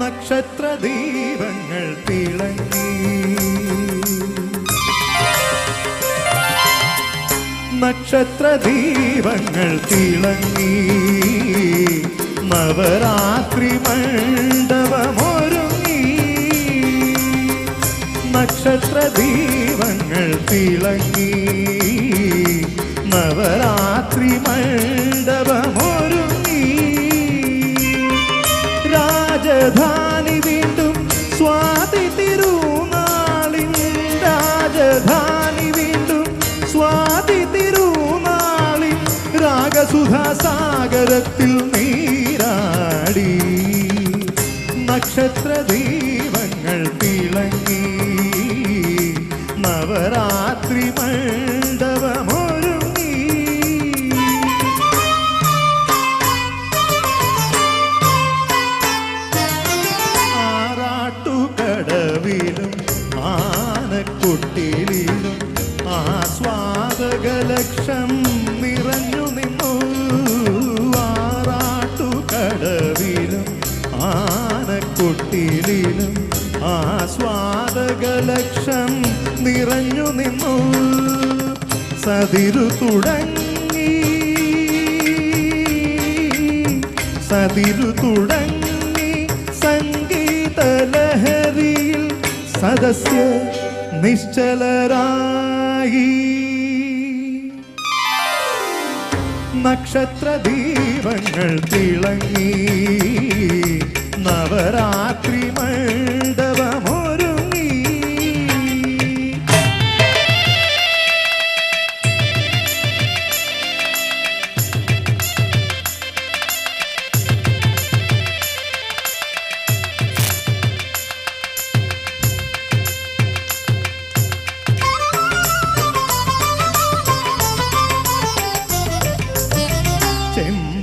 നക്ഷത്ര ദീപങ്ങൾ തിളങ്ങി. നക്ഷത്ര ദീപങ്ങൾ തിളങ്ങി. നവരാത്രി മണ്ഡപമൊരുങ്ങി. നക്ഷത്ര ദീപങ്ങൾ തിളങ്ങി. നവരാത്രി മണ്ഡപമൊരുങ്ങി രാജധാനി വീണ്ടും സ്വാതി തിരുനാളിൻ രാജധാനി വീണ്ടും സ്വാതി തിരുനാളിൻ രാഗസുധാസാഗരത്തിൽ നീരാടി. നക്ഷത്ര ആനക്കുട്ടിലും ആസ്വാദകലക്ഷം നിറഞ്ഞു നിന്നു. ആറാട്ടുകടവിലും ആ ആസ്വാദകലക്ഷം നിറഞ്ഞു നിന്നു. സതിരു തുടങ്ങി. സതിരു തുടങ്ങി സംഗീതലഹരിയിൽ സദസ്യ നിശ്ചലരായി. നക്ഷത്ര ദീപങ്ങൾ തിളങ്ങി നവരാത്രി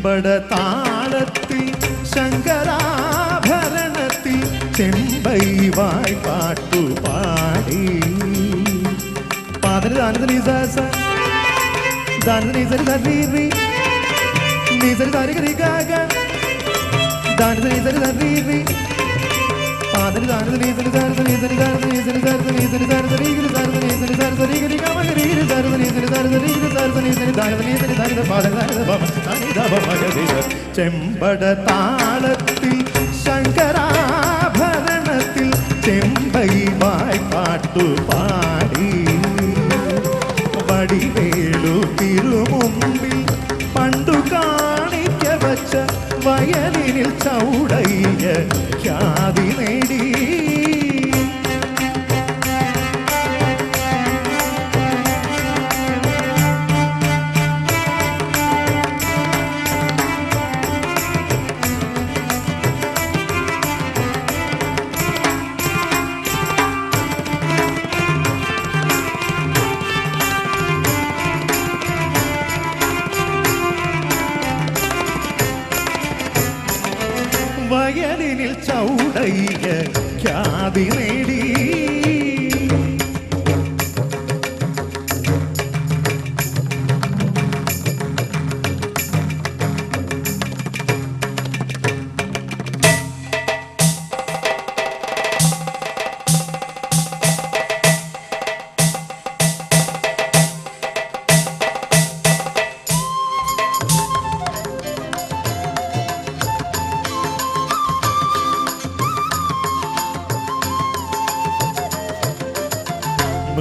ചെമ്പട താളത്തിൽ ശങ്കരാഭരണത്തിൽ ചെമ്പൈ വായ്പാട്ടു പാടി. പാതിരി ദാനത്തിന് നിസാസ ദാനത്തിന് നിസരി സരീറി നീസരി സാരത്തിന് ചെമ്പട താളത്തിൽ ശങ്കരാഭരണത്തിൽ ചെമ്പൈ വായ്പാട്ടു പാടി. വടിവേളു തിരുമുമ്പിൽ പണ്ടു കാണിക്ക വച്ച വയലിനിൽ ചൗടയ്യ ഖ്യാതി നേടി. ചൗടയ്യ ഖ്യാതി നേടി.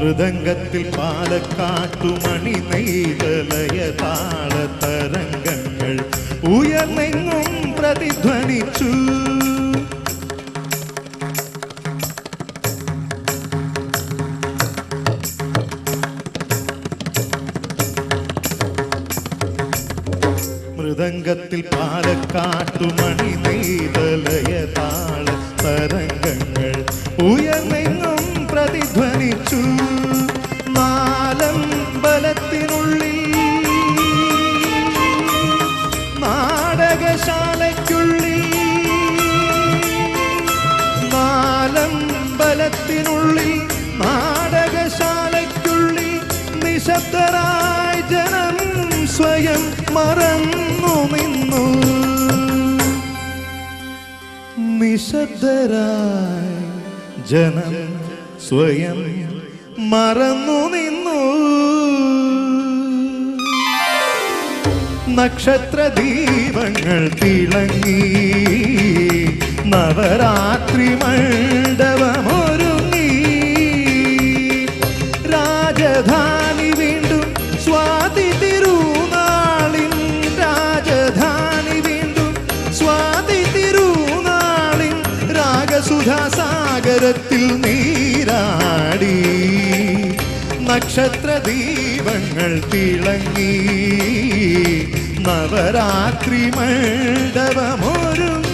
മൃദംഗത്തിൽ പാലക്കാട്ടു മണി നെയ്തലയ താള തരംഗങ്ങൾ ഉയർന്നെങ്ങും പ്രതിധ്വനിച്ചു. മൃദംഗത്തിൽ പാലക്കാട്ടു മണി നെയ്തലയ താള നാടകശാലയ്ക്കുള്ളിൽ നാലം ബലത്തിനുള്ളിൽ നാടകശാലയ്ക്കുള്ളിൽ നിശബ്ദരായ ജനം സ്വയം മറന്നു നിന്നു. നിശബ്ദരായ ജനം സ്വയം മറന്നു നക്ഷത്ര ദീപങ്ങൾ തിളങ്ങി. നവരാത്രി മണ്ഡപമൊരുങ്ങി. രാജധാനി വീണ്ടും സ്വാതി തിരുനാളിൻ രാജധാനി വീണ്ടും സ്വാതി തിരുനാളിൻ രാഗസുധാസാഗരത്തിൽ നീരാടി. നക്ഷത്ര ദീപങ്ങൾ തിളങ്ങി. നവരാത്രി മണ്ഡപമൊരുങ്ങി